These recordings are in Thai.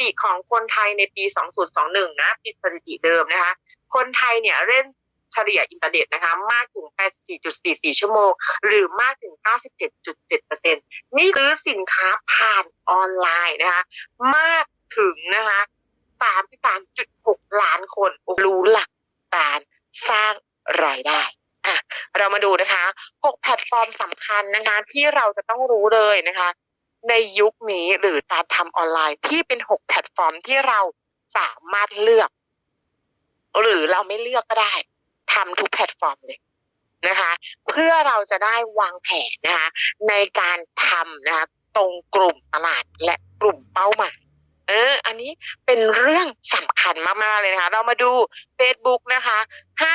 ติของคนไทยในปี 2021 นะปิดสถิติเดิมนะคะ คนไทยเนี่ยเล่นเฉลี่ยอินเทอร์เน็ตนะคะมากถึง 84.44 ชั่วโมง หรือมากถึง 97.7%นี่คือสินค้าผ่านออนไลน์นะคะ มากถึงนะคะ 33.6 ล้านคนรู้หลักการสร้างรายได้อะเรามาดูนะคะ 6 แพลตฟอร์มสำคัญนะคะ ที่เราจะต้องรู้เลยนะคะ ในยุคนี้หรือการทำออนไลน์ที่เป็น6แพลตฟอร์มที่เราสามารถเลือก หรือเราไม่เลือกก็ได้ทำทุกแพลตฟอร์มเลยนะคะ เพื่อเราจะได้วางแผนนะคะ ในการทำนะคะ ตรงกลุ่มตลาดและกลุ่มเป้าหมายเออ อันนี้เป็นเรื่องสำคัญมาก ๆ เลยนะคะ เรามาดู Facebook นะคะ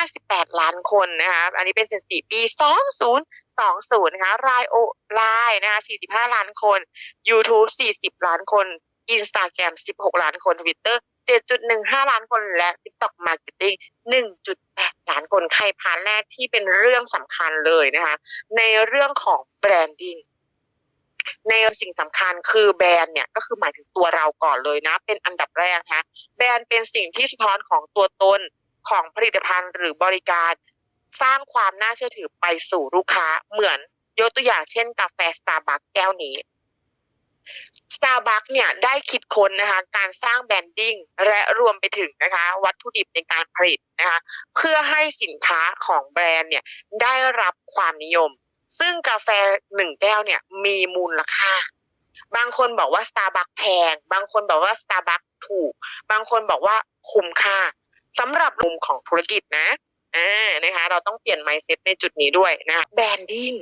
58 ล้านคนนะคะ อันนี้เป็นสถิติปี 2020นะคะรายโอไลน์นะคะ45 ล้านคน YouTube 40 ล้านคน Instagram 16 ล้านคน Twitter 7.15 ล้านคนและ TikTok Marketing 1.8 ล้านคนใครพานแรกที่เป็นเรื่องสำคัญเลยนะคะ ในเรื่องของแบรนดิ้งในสิ่งสำคัญคือแบรนด์เนี่ยก็คือหมายถึงตัวเราก่อนเลยนะ เป็นอันดับแรกนะคะแบรนด์เป็นสิ่งที่สะท้อนของตัวตนของผลิตภัณฑ์หรือบริการ สร้างความน่าเชื่อถือไปสู่ลูกค้าเหมือนยกตัวอย่างเช่นกาแฟสตาร์บัคแก้วนี้สตาร์บัคเนี่ยได้คิดค้นนะคะการสร้างแบรนดิ้งและรวมไปถึงนะคะวัตถุดิบในการผลิตนะคะเพื่อให้สินค้าของแบรนด์เนี่ยได้รับความนิยม ซึ่งกาแฟหนึ่งแก้วเนี่ยมีมูลค่า บางคนบอกว่าสตาร์บัคแพง บางคนบอกว่าสตาร์บัคถูก บางคนบอกว่าคุ้มค่าสำหรับมุมของธุรกิจนะ อ่านะคะ เราต้องเปลี่ยน mindset ในจุดนี้ด้วยนะแบรนดิ้ง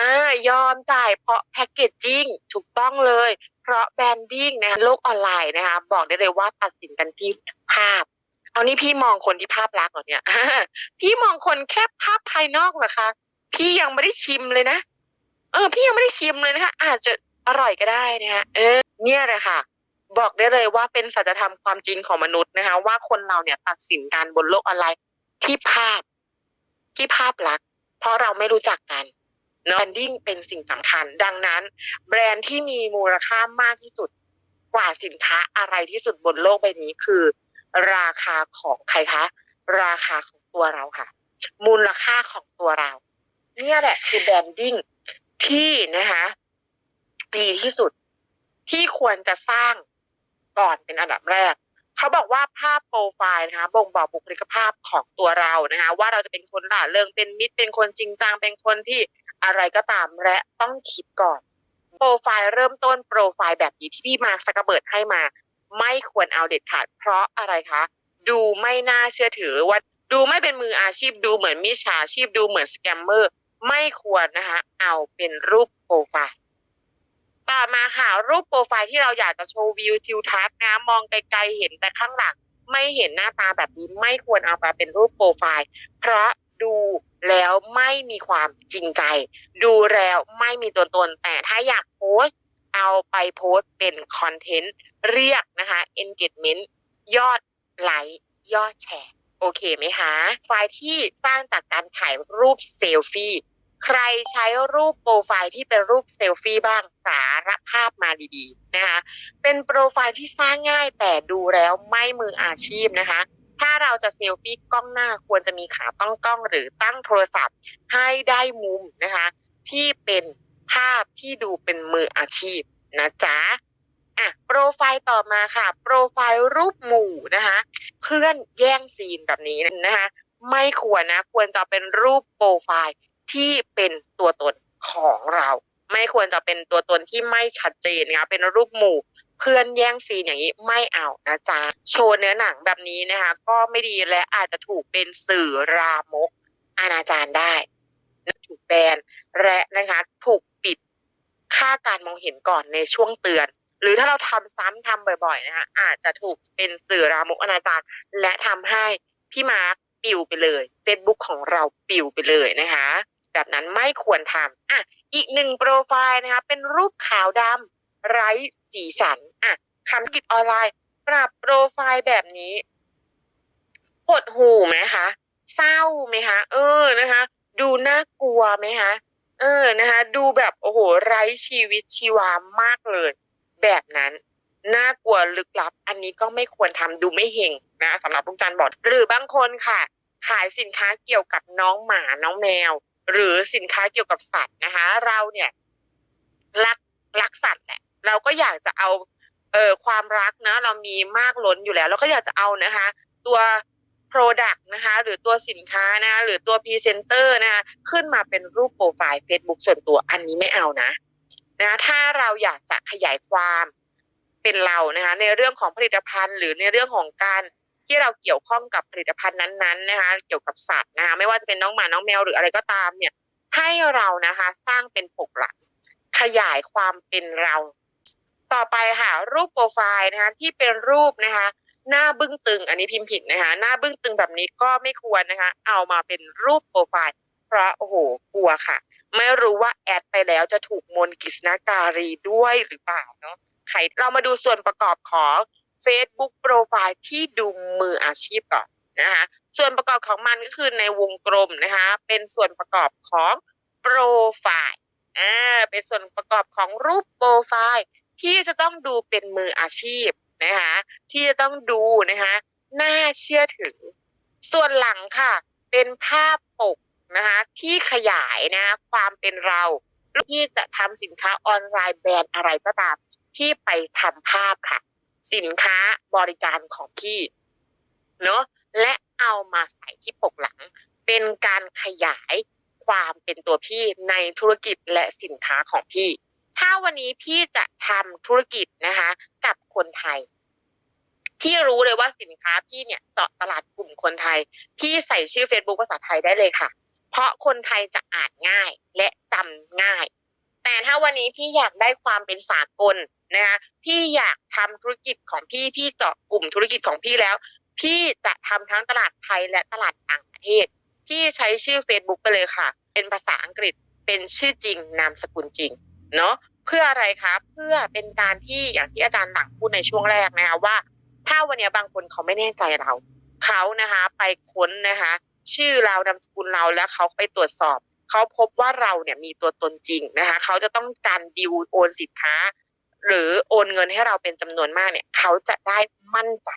อ่ายอมจ่ายเพราะแพคเกจจิ้งถูกต้องเลย เพราะแบรนดิ้งนะคะโลกออนไลน์นะคะ บอกได้เลยว่าตัดสินกันที่ภาพเอานี่พี่มองคนที่ภาพลักษณ์เหรอเนี่ยพี่มองคนแค่ภาพภายนอกเหรอคะ พี่ยังไม่ได้ชิมเลยนะ เออ พี่ยังไม่ได้ชิมเลยนะคะอาจจะอร่อยก็ได้นะคะเออ เนี่ยแหละค่ะ บอกได้เลยว่าเป็นสัจธรรมความจริงของมนุษย์นะคะ ว่าคนเราเนี่ยตัดสินการบนโลกออนไลน์ที่ภาพที่ภาพลักษณ์เพราะเราไม่รู้จักกันเนาะแบรนดิ้งเป็นสิ่งสำคัญ ดังนั้น แบรนด์ที่มีมูลค่ามากที่สุดกว่าสินค้าอะไรที่สุดบนโลกใบนี้คือ ราคาของใครคะ ราคาของตัวเราค่ะ มูลค่าของตัวเรา เนี่ยแหละคือแบรนดิ้งที่นะคะดีที่สุดที่ควรจะสร้าง ก่อนเป็นอันดับแรก เขาบอกว่าภาพโปรไฟล์นะคะบ่งบอกบุคลิกภาพของตัวเรานะคะว่าเราจะเป็นคนล่าเริงเป็นมิตรเป็นคนจริงจังเป็นคนที่อะไรก็ตามและต้องคิดก่อน โปรไฟล์เริ่มต้นโปรไฟล์แบบนี้ที่พี่มาร์คซักเกอร์เบิดให้มา ไม่ควรเอาเด็ดขาด เพราะอะไรคะ ดูไม่น่าเชื่อถือว่าดูไม่เป็นมืออาชีพดูเหมือนมิจฉาชีพดูเหมือนสแกมเมอร์ไม่ควรนะคะเอาเป็นรูปโปรไฟล์ ต่อมาค่ะรูปโปรไฟล์ที่เราอยากจะโชว์วิวทิวทัศน์นะ มองไกลๆเห็นแต่ข้างหลัง ไม่เห็นหน้าตาแบบนี้ไม่ควรเอามาเป็นรูปโปรไฟล์ เพราะดูแล้วไม่มีความจริงใจ ดูแล้วไม่มีตัวตน แต่ถ้าอยากโพสต์เอาไปโพสต์เป็นคอนเทนต์เรียกนะคะ engagement ยอดไลค์ยอดแชร์ โอเคไหมคะ ไฟล์ที่สร้างจากการถ่ายรูปเซลฟี่ ใครใช้รูปโปรไฟล์ที่เป็นรูปเซลฟี่บ้างสารภาพมาดีๆนะคะ เป็นโปรไฟล์ที่สร้างง่ายแต่ดูแล้วไม่มืออาชีพนะคะ ถ้าเราจะเซลฟี่กล้องหน้าควรจะมีขาตั้งกล้องหรือตั้งโทรศัพท์ ให้ได้มุมนะคะ ที่เป็นภาพที่ดูเป็นมืออาชีพนะจ๊ะอะโปรไฟล์ต่อมาค่ะ โปรไฟล์รูปหมู่นะคะ เพื่อนแย่งซีนแบบนี้นะคะ ไม่ควรนะ ควรจะเป็นรูปโปรไฟล์ ที่เป็นตัวตนของเรา ไม่ควรจะเป็นตัวตนที่ไม่ชัดเจนนะคะเป็นรูปหมู่เพื่อนแย่งซีนอย่างนี้ไม่เอานะจ๊ะโชว์เนื้อหนังแบบนี้นะคะ ก็ไม่ดีและอาจจะถูกเป็นสื่อรามกอนาจารได้ถูกแบนและนะคะถูกปิดค่าการมองเห็นก่อนในช่วงเตือน หรือถ้าเราทำซ้ำทำบ่อยๆนะคะอาจจะถูกเป็นสื่อรามกอนาจารและทำให้พี่มาร์ค ปิวไปเลย Facebook ของเราปิวไปเลยนะคะ แบบนั้นไม่ควรทำอะอีกหนึ่งโปรไฟล์นะคะ เป็นรูปขาวดำไร้สีสันอะคำกิจออนไลน์ ปรับโปรไฟล์แบบนี้หดหูไหมคะเศร้าไหมคะเออนะคะ ดูน่ากลัวไหมคะเออนะคะ ดูแบบโอ้โหไร้ชีวิตชีวามากเลย แบบนั้น น่ากลัวลึกลับ อันนี้ก็ไม่ควรทำดูไม่เฮงนะสำหรับลูกจันบอกหรือบางคนค่ะ ขายสินค้าเกี่ยวกับน้องหมาน้องแมว หรือสินค้าเกี่ยวกับสัตว์นะคะ เราเนี่ยรักรักสัตว์แหละเราก็อยากจะเอาเอ่อความรักนะเรามีมากล้นอยู่แล้ว เราก็อยากจะเอานะคะ ตัว Product นะคะ หรือตัวสินค้านะคะหรือตัวพรีเซนเตอร์นะคะขึ้นมาเป็นรูปโปรไฟล์ Facebook ส่วนตัวอันนี้ไม่เอานะนะ ถ้าเราอยากจะขยายความ เป็นเรานะคะในเรื่องของผลิตภัณฑ์ หรือในเรื่องของการที่เราเกี่ยวข้องกับผลิตภัณฑ์นั้นๆนะคะเกี่ยวกับสัตว์นะคะไม่ว่าจะเป็นน้องหมาน้องแมวหรืออะไรก็ตามเนี่ยให้เรานะคะสร้างเป็นปกหลักขยายความเป็นเรา ต่อไปค่ะรูปโปรไฟล์นะคะที่เป็นรูปนะคะหน้าบึ้งตึง อันนี้พิมพ์ผิดนะคะหน้าบึ้งตึงแบบนี้ก็ไม่ควรนะคะเอามาเป็นรูปโปรไฟล์เพราะโอ้โหกลัวค่ะ ไม่รู้ว่าแอดไปแล้วจะถูกมนกฤษณการีด้วยหรือเปล่าเนาะ ใครเรามาดูส่วนประกอบของ Facebook โปรไฟล์ที่ดูมืออาชีพก่อนนะคะส่วนประกอบของมันก็คือในวงกลมนะคะเป็นส่วนประกอบของโปรไฟล์อ่าเป็นส่วนประกอบของรูปโปรไฟล์ที่จะต้องดูเป็นมืออาชีพนะคะที่จะต้องดูนะคะน่าเชื่อถือ ส่วนหลังค่ะ เป็นภาพปกนะคะที่ขยายนะคะความเป็นเราที่จะทำสินค้าออนไลน์แบรนด์อะไรก็ตาม พี่ไปทำภาพค่ะ สินค้าบริการของพี่เนาะและเอามาใส่ที่ปกหลัง เป็นการขยายความเป็นตัวพี่ในธุรกิจและสินค้าของพี่ ถ้าวันนี้พี่จะทำธุรกิจนะคะ กับคนไทยพี่รู้เลยว่าสินค้าพี่เนี่ยเจาะตลาดกลุ่มคนไทย พี่ใส่ชื่อ Facebook ภาษาไทยได้เลยค่ะ เพราะคนไทยจะอ่านง่ายและจำง่าย แต่ถ้าวันนี้พี่อยากได้ความเป็นสากลนะคะพี่อยากทำธุรกิจของพี่พี่เจาะกลุ่มธุรกิจของพี่แล้ว พี่จะทำทั้งตลาดไทยและตลาดต่างประเทศ พี่ใช้ชื่อ Facebook ไปเลยค่ะ เป็นภาษาอังกฤษเป็นชื่อจริงนามสกุลจริงเนาะเพื่ออะไรคะเพื่อเป็นการที่อย่างที่อาจารย์หลังพูดในช่วงแรกนะคะว่า ถ้าวันนี้บางคนเขาไม่แน่ใจเราเขานะคะ ไปค้นนะคะ ชื่อเรานามสกุลเราแล้วเขาไปตรวจสอบเขาพบว่าเราเนี่ยมีตัวตนจริงนะคะเขาจะต้องการดิวโอนสินค้า หรือโอนเงินให้เราเป็นจำนวนมากเนี่ย เขาจะได้มั่นใจ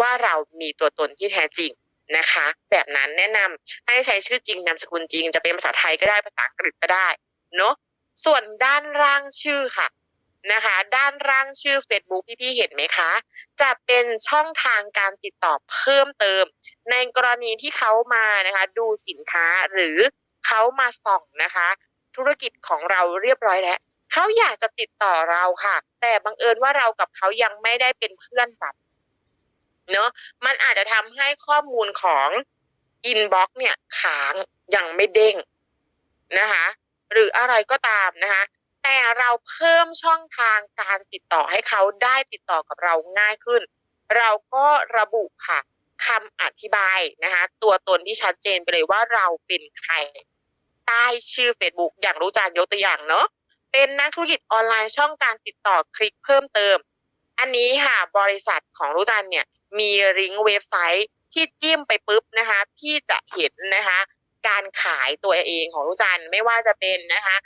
ว่าเรามีตัวตนที่แท้จริงนะคะ แบบนั้นแนะนำให้ใช้ชื่อจริงนามสกุลจริง จะเป็นภาษาไทยก็ได้ภาษาอังกฤษก็ได้เนาะส่วนด้านล่างชื่อค่ะนะคะ ด้านล่างชื่อ Facebook พี่ๆเห็นไหมคะ จะเป็นช่องทางการติดต่อเพิ่มเติม ในกรณีที่เขามานะคะ ดูสินค้าหรือเขามาส่องนะคะ ธุรกิจของเราเรียบร้อยแล้ว เขาอยากจะติดต่อเราค่ะ แต่บังเอิญว่าเรากับเขายังไม่ได้เป็นเพื่อนกันเนาะมันอาจจะทำให้ข้อมูลของอินบ็อกเนี่ยค้างยังไม่เด้งนะคะ หรืออะไรก็ตามนะคะ แต่เราเพิ่มช่องทางการติดต่อให้เขาได้ติดต่อกับเราง่ายขึ้น เราก็ระบุค่ะคำอธิบายนะคะ ตัวตนที่ชัดเจนไปเลยว่าเราเป็นใคร ใต้ชื่อ Facebook อย่างรู้จานยกตัวอย่างเนาะ เป็นนักธุรกิจออนไลน์ช่องการติดต่อคลิกเพิ่มเติม อันนี้ค่ะบริษัทของรู้จันเนี่ยมีลิงก์เว็บไซต์ที่จิ้มไปปุ๊บนะคะพี่จะเห็นนะคะการขายตัวเองของรู้จันไม่ว่าจะเป็นนะคะ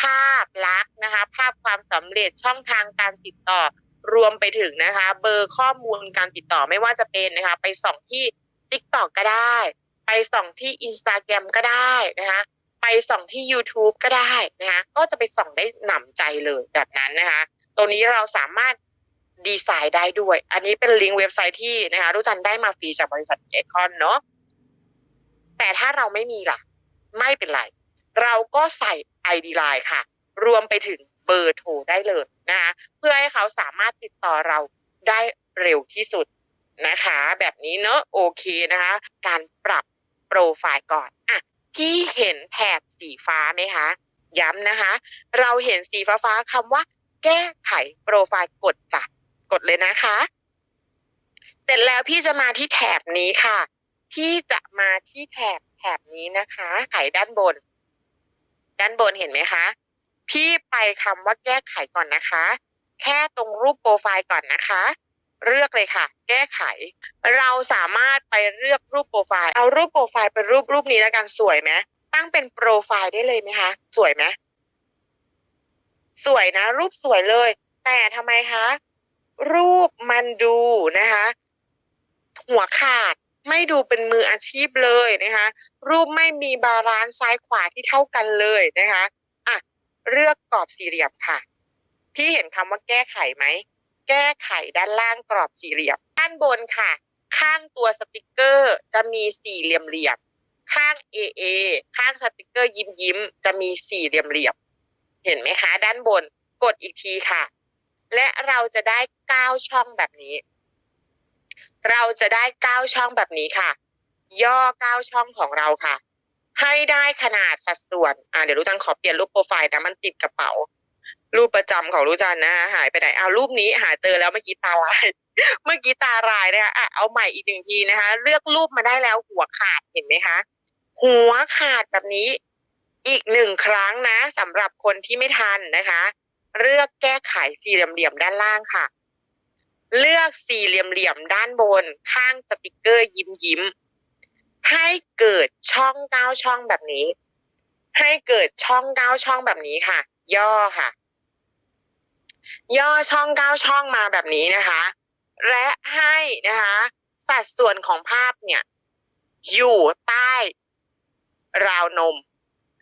ภาพลักษณ์นะคะภาพความสำเร็จช่องทางการติดต่อรวมไปถึงนะคะ เบอร์ข้อมูลการติดต่อไม่ว่าจะเป็นนะคะ ไปส่องที่ TikTok ก็ได้ ไปส่องที่ Instagram ก็ได้นะคะ ไปส่องที่ YouTube ก็ได้นะคะก็จะไปส่องได้หนำใจเลยแบบนั้นนะคะตรงนี้เราสามารถดีไซน์ได้ด้วย อันนี้เป็นลิงก์เว็บไซต์ที่นะคะรู้จันได้มาฟรีจากบริษัทเอคอนเนาะแต่ถ้าเราไม่มีล่ะ ไม่เป็นไร เราก็ใส่ ID Line ค่ะ รวมไปถึงเบอร์โทรได้เลยนะคะเพื่อให้เขาสามารถติดต่อเราได้เร็วที่สุดนะคะ แบบนี้เนอะโอเคนะคะ การปรับโปรไฟล์ก่อนอะ พี่เห็นแถบสีฟ้าไหมคะ ย้ำนะคะ เราเห็นสีฟ้าๆคำว่า แก้ไขโปรไฟล์กดจัดกดเลยนะคะ เสร็จแล้วพี่จะมาที่แถบนี้ค่ะ พี่จะมาที่แถบแถบนี้นะคะ ไขด้านบน ด้านบนเห็นไหมคะ พี่ไปคำว่าแก้ไขก่อนนะคะ แค่ตรงรูปโปรไฟล์ก่อนนะคะ เลือกเลยค่ะ แก้ไข เราสามารถไปเลือกรูปโปรไฟล์เอารูปโปรไฟล์เป็นรูปรูปนี้แล้วกันสวยไหมตั้งเป็นโปรไฟล์ได้เลยไหมคะสวยไหมสวยนะ รูปสวยเลย แต่ทำไมคะ รูปมันดูนะคะ หัวขาดไม่ดูเป็นมืออาชีพเลยนะคะ รูปไม่มีบาลานซ์ซ้ายขวาที่เท่ากันเลยนะคะอะเลือกกรอบสี่เหลี่ยมค่ะ พี่เห็นคำว่าแก้ไขไหม แก้ไขด้านล่างกรอบสี่เหลี่ยม ด้านบนค่ะ ข้างตัวสติกเกอร์จะมีสี่เหลี่ยมเหลี่ยม ข้าง AA ข้างสติกเกอร์ยิ้มยิ้มจะมีสี่เหลี่ยมเหลี่ยม เห็นไหมคะ ด้านบนกดอีกทีค่ะ และเราจะได้เก้าช่องแบบนี้ เราจะได้เก้าช่องแบบนี้ค่ะ ย่อเก้าช่องของเราค่ะให้ได้ขนาดสัดส่วน อ่า เดี๋ยวรู้จันขอเปลี่ยนรูปโปรไฟล์นะ มันติดกระเป๋า รูปประจำของรู้จันนะหายไปไหนเอารูปนี้หาเจอแล้วเมื่อกี้ตาลาย เมื่อกี้ตาลายนะคะอะเอาใหม่อีกหนึ่งทีนะคะ เลือกรูปมาได้แล้วหัวขาดเห็นไหมคะ หัวขาดแบบนี้ อีกหนึ่งครั้งนะสำหรับคนที่ไม่ทันนะคะ เลือกแก้ไขสี่เหลี่ยมด้านล่างค่ะ เลือกสี่เหลี่ยมด้านบน ข้างสติกเกอร์ยิ้มยิ้มให้เกิดช่องเก้าช่องแบบนี้ ให้เกิดช่องเก้าช่องแบบนี้ค่ะ ย่อค่ะ ย่อช่องเก้าช่องมาแบบนี้นะคะ และให้นะคะ สัดส่วนของภาพเนี่ย อยู่ใต้ราวนม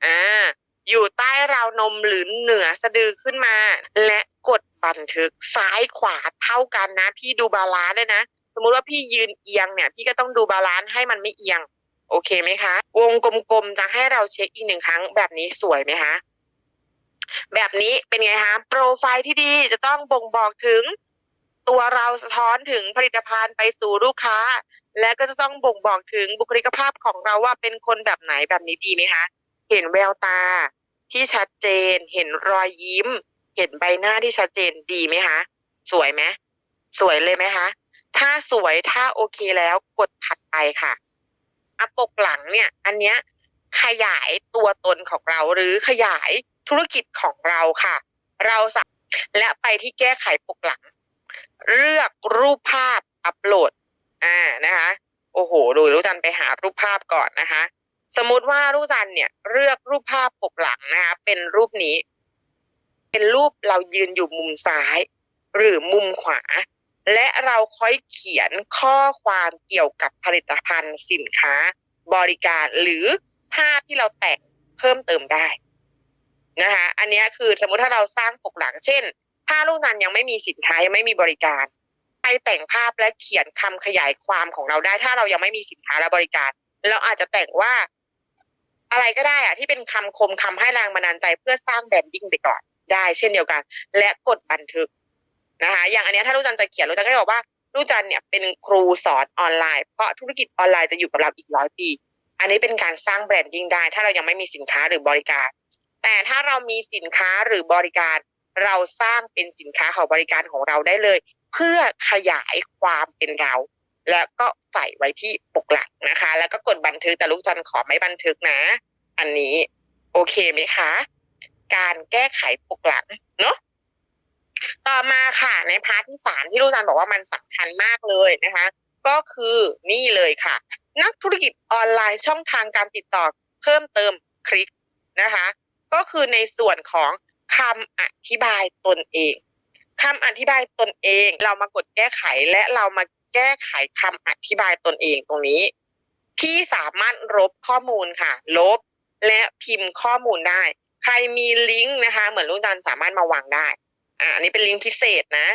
อ่าอยู่ใต้ราวนมหรือเหนือสะดือขึ้นมา และกดบันทึกซ้ายขวาเท่ากันนะ พี่ดูบาลานซ์ด้วยนะ สมมุติว่าพี่ยืนเอียงเนี่ย พี่ก็ต้องดูบาลานซ์ให้มันไม่เอียง โอเคไหมคะ วงกลมๆจะให้เราเช็คอีกหนึ่งครั้งแบบนี้สวยไหมคะ แบบนี้เป็นไงคะโปรไฟล์ที่ดีจะต้องบ่งบอกถึง ตัวเราสะท้อนถึงผลิตภัณฑ์ไปสู่ลูกค้า และก็จะต้องบ่งบอกถึงบุคลิกภาพของเราว่าเป็นคนแบบไหนแบบนี้ดีไหมคะเห็นแววตาที่ชัดเจน เห็นรอยยิ้ม เห็นใบหน้าที่ชัดเจนดีไหมคะสวยไหมสวยเลยไหมคะถ้าสวยถ้าโอเคแล้วกดถัดไปค่ะอะปกหลังเนี่ย อันเนี้ยขยายตัวตนของเราหรือขยาย ธุรกิจของเราค่ะ เราสามและไปที่แก้ไขปกหลัง เลือกรูปภาพอัปโหลดอ่านะคะ โอ้โห ดูรู้จันไปหารูปภาพก่อนนะคะ สมมุติว่ารู้จันเนี่ยเลือกรูปภาพปกหลังนะคะ เป็นรูปนี้ เป็นรูปเรายืนอยู่มุมซ้าย หรือมุมขวา และเราค่อยเขียนข้อความเกี่ยวกับผลิตภัณฑ์สินค้า บริการหรือภาพที่เราแต่งเพิ่มเติมได้ นะคะอันนี้คือสมมุติถ้าเราสร้างปกหลังเช่น ถ้าลูกนันยังไม่มีสินค้ายังไม่มีบริการไปแต่งภาพและเขียนคำขยายความของเราได้ ถ้าเรายังไม่มีสินค้าและบริการ เราอาจจะแต่งว่า อะไรก็ได้อะที่เป็นคำคมคำให้แรงบันดาลใจเพื่อสร้างแบรนดิ้งไปก่อนได้ เช่นเดียวกัน และกดบันทึกนะคะ อย่างอันนี้ถ้าลูกจันจะเขียนลูกจันก็จะบอกว่าลูกจันเนี่ยเป็นครูสอนออนไลน์เพราะธุรกิจออนไลน์จะอยู่กับเราอีกร้อยปี อันนี้เป็นการสร้างแบรนดิ้งได้ ถ้าเรายังไม่มีสินค้าหรือบริการ แต่ถ้าเรามีสินค้าหรือบริการ เราสร้างเป็นสินค้าของบริการของเราได้เลย เพื่อขยายความเป็นเรา แล้วก็ใส่ไว้ที่ปกหลักนะคะ แล้วก็กดบันทึกแต่ลูกจันขอไม่บันทึกนะ อันนี้โอเคไหมคะ การแก้ไขปกหลังเนาะต่อมาค่ะในพาร์ทที่สามที่ลูกจันบอกว่ามันสำคัญมากเลยนะคะ ก็คือนี่เลยค่ะ นักธุรกิจออนไลน์ช่องทางการติดต่อเพิ่มเติมคลิกนะคะ ก็คือในส่วนของคำอธิบายตนเองคำอธิบายตนเอง เรามากดแก้ไขและเรามาแก้ไขคำอธิบายตนเองตรงนี้พี่สามารถลบข้อมูลค่ะ ลบและพิมพ์ข้อมูลได้ ใครมีลิงก์นะคะ เหมือนลุงจันสามารถมาวางได้อ่าอันนี้เป็นลิงก์พิเศษนะ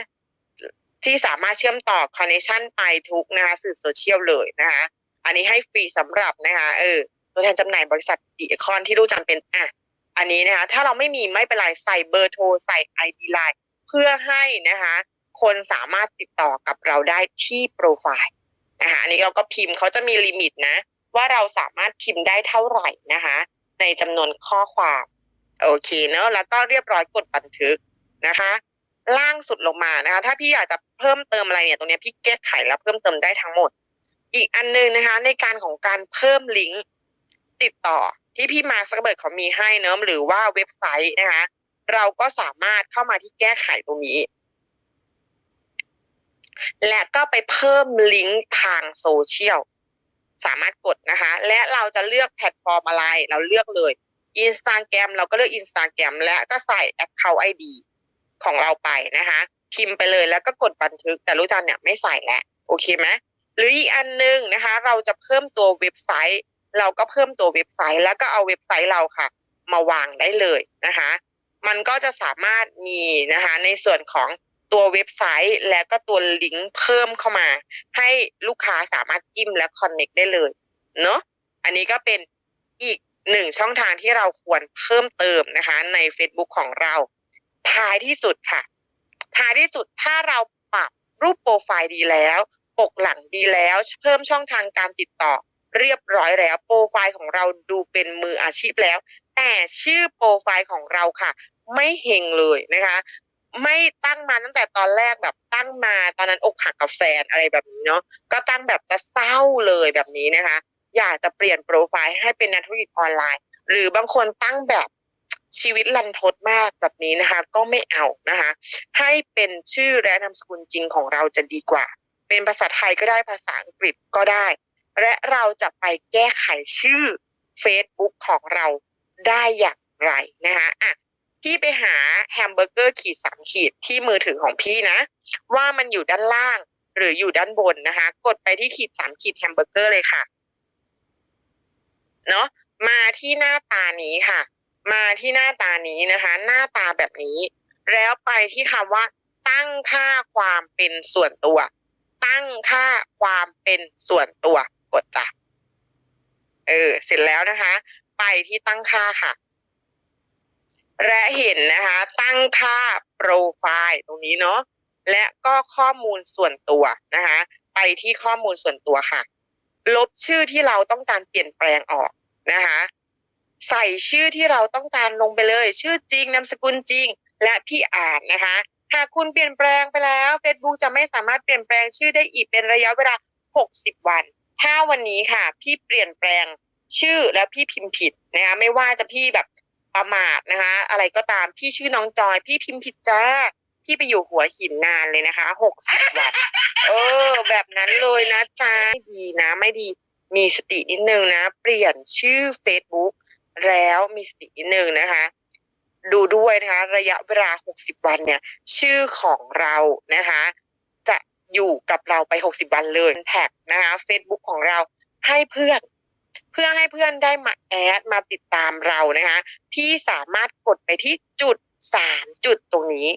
ที่สามารถเชื่อมต่อคอนเนคชันไปทุกนะคะสื่อโซเชียลเลยนะคะ อันนี้ให้ฟรีสำหรับนะคะเออตัวแทนจำหน่ายบริษัทดีคอนที่รู้จำเป็นอะ อันนี้นะคะถ้าเราไม่มีไม่เป็นไรใส่เบอร์โทรใส่ ID ไลน์เพื่อให้นะคะคนสามารถติดต่อกับเราได้ที่โปรไฟล์นะคะอันนี้เราก็พิมพ์เขาจะมีลิมิตนะ ว่าเราสามารถพิมพ์ได้เท่าไหร่นะคะ ในจำนวนข้อความโอเคเนอะแล้วก็เรียบร้อยกดบันทึกนะคะ ล่างสุดลงมานะคะ ถ้าพี่อยากจะเพิ่มเติมอะไรเนี่ยตรงนี้พี่แก้ไขแล้วเพิ่มเติมได้ทั้งหมด อีกอันหนึงนะคะ ในการของการเพิ่มลิงก์ติดต่อ ที่พี่มาร์คซักเบิร์กเขามีให้เนอะหรือว่าเว็บไซต์นะคะ เราก็สามารถเข้ามาที่แก้ไขตรงนี้ และก็ไปเพิ่มลิงก์ทางโซเชียลสามารถกดนะคะ และเราจะเลือกแพลตฟอร์มอะไร เราเลือกเลย Instagram เราก็เลือก Instagram และก็ใส่ Account ID ของเราไปนะคะ พิมพ์ไปเลยแล้วก็กดบันทึก แต่รู้จันเนี่ยไม่ใส่แล้ว โอเคไหมหรืออีกอันนึงนะคะ เราจะเพิ่มตัวเว็บไซต์ เราก็เพิ่มตัวเว็บไซต์ แล้วก็เอาเว็บไซต์เราค่ะ มาวางได้เลยนะคะ มันก็จะสามารถมีนะคะในส่วนของตัวเว็บไซต์และก็ตัวลิงก์เพิ่มเข้ามา ให้ลูกค้าสามารถจิ้มและคอนเน็กได้เลยเนาะอันนี้ก็เป็นอีกหนึ่งช่องทางที่เราควรเพิ่มเติมนะคะ ใน Facebook ของเรา ท้ายที่สุดค่ะ ท้ายที่สุดถ้าเราปรับรูปโปรไฟล์ดีแล้ว ปกหลังดีแล้ว เพิ่มช่องทางการติดต่อ เรียบร้อยแล้วโปรไฟล์ของเราดูเป็นมืออาชีพแล้ว แต่ชื่อโปรไฟล์ของเราค่ะ ไม่เฮงเลยนะคะ ไม่ตั้งมาตั้งแต่ตอนแรกแบบตั้งมาตอนนั้นอกหักกับแฟนอะไรแบบนี้เนาะก็ตั้งแบบจะเศร้าเลยแบบนี้นะคะ อยากจะเปลี่ยนโปรไฟล์ให้เป็นนักธุรกิจออนไลน์ หรือบางคนตั้งแบบชีวิตลันทดมากแบบนี้นะคะ ก็ไม่เอานะคะ ให้เป็นชื่อและนามสกุลจริงของเราจะดีกว่า เป็นภาษาไทยก็ได้ภาษาอังกฤษก็ได้ และเราจะไปแก้ไขชื่อ Facebook ของเราได้อย่างไรนะคะอะพี่ไปหาแฮมเบอร์เกอร์ขีดสามขีดที่มือถือของพี่นะ ว่ามันอยู่ด้านล่างหรืออยู่ด้านบนนะคะ กดไปที่ขีดสามขีดแฮมเบอร์เกอร์เลยค่ะเนาะมาที่หน้าตานี้ค่ะ มาที่หน้าตานี้นะคะ หน้าตาแบบนี้ แล้วไปที่คำว่า ตั้งค่าความเป็นส่วนตัว ตั้งค่าความเป็นส่วนตัว กดจ้ะเออ เสร็จแล้วนะคะ ไปที่ตั้งค่าค่ะ และเห็นนะคะ ตั้งค่าโปรไฟล์ตรงนี้เนาะและก็ข้อมูลส่วนตัวนะคะ ไปที่ข้อมูลส่วนตัวค่ะ ลบชื่อที่เราต้องการเปลี่ยนแปลงออกนะคะ ใส่ชื่อที่เราต้องการลงไปเลย ชื่อจริงนามสกุลจริง และพี่อ่านนะคะ หากคุณเปลี่ยนแปลงไปแล้ว Facebook จะไม่สามารถเปลี่ยนแปลงชื่อได้อีกเป็นระยะเวลา 60 วัน ถ้าวันนี้ค่ะ พี่เปลี่ยนแปลงชื่อแล้วพี่พิมพ์ผิดนะคะไม่ว่าจะพี่แบบประมาทนะคะ อะไรก็ตามพี่ชื่อน้องจอย พี่พิมพ์ผิดจ้าพี่ไปอยู่หัวหินนานเลยนะคะ60วันเออ แบบนั้นเลยนะจ๊ะไม่ดีนะ ไม่ดีมีสตินิดนึงนะ เปลี่ยนชื่อ Facebook แล้วมีสตินิดนึงนะคะ ดูด้วยนะคะ ระยะเวลา 60 วันเนี่ย ชื่อของเรานะคะ อยู่กับเราไป 60 วันเลยแท็กนะคะ Facebook ของเราให้เพื่อน เพื่อให้เพื่อนได้มาแอดมาติดตามเรานะคะพี่สามารถกดไปที่จุดสามจุดตรงนี้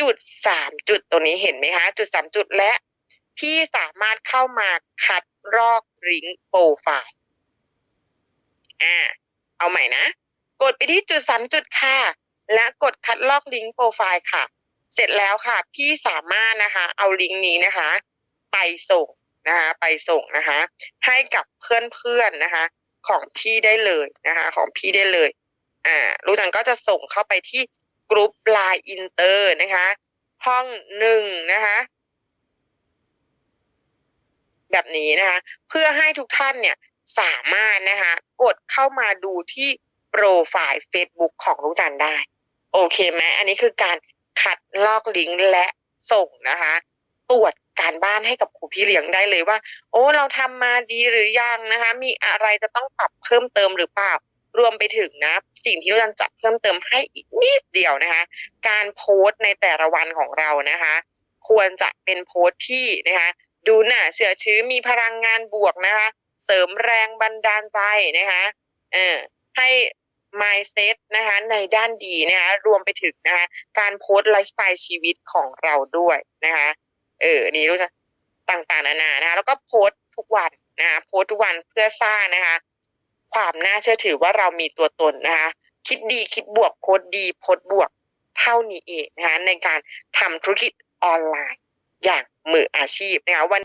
จุดสามจุดตรงนี้เห็นไหมคะจุดสามจุดและ พี่สามารถเข้ามาคัดลอกลิงก์โปรไฟล์อ่าเอาใหม่นะ กดไปที่จุดสามจุดค่ะ และกดคัดลอกลิงก์โปรไฟล์ค่ะ เสร็จแล้วค่ะ พี่สามารถนะคะ เอาลิงก์นี้นะคะ ไปส่งนะคะ ไปส่งนะคะ ให้กับเพื่อนๆนะคะ ของพี่ได้เลยนะคะ ของพี่ได้เลย อ่าลูกจันก็จะส่งเข้าไปที่กรุ๊ปไลน์อินเตอร์นะคะ ห้องหนึ่งนะคะ แบบนี้นะคะ เพื่อให้ทุกท่านเนี่ยสามารถนะคะ กดเข้ามาดูที่โปรไฟล์ Facebook ของลูกจันได้ โอเคไหมอันนี้คือการ คัดลอกลิงก์และส่งนะคะ ตรวจการบ้านให้กับครูพี่เลี้ยงได้เลยว่า โอ้เราทำมาดีหรือยังนะคะ มีอะไรจะต้องปรับเพิ่มเติมหรือเปล่ารวมไปถึงนะ สิ่งที่เราจะเพิ่มเติมให้อีกนิดเดียวนะคะ การโพสต์ในแต่ละวันของเรานะคะ ควรจะเป็นโพสต์ที่นะคะ ดูน่าเชื่อชื้อมีพลังงานบวกนะคะ เสริมแรงบันดาลใจนะคะเออให้ mindset นะคะในด้านดีนะคะรวมไปถึงนะคะการโพสต์ไลฟ์สไตล์ชีวิตของเราด้วยนะคะเออนี่รู้จักต่างๆนานานะคะแล้วก็โพสต์ทุกวันนะคะโพสต์ทุกวันเพื่อสร้างนะคะความน่าเชื่อถือว่าเรามีตัวตนนะคะคิดดีคิดบวกโพสต์ดีโพสต์บวกเท่านี้เองนะคะในการทำธุรกิจออนไลน์อย่างมืออาชีพนะคะวัน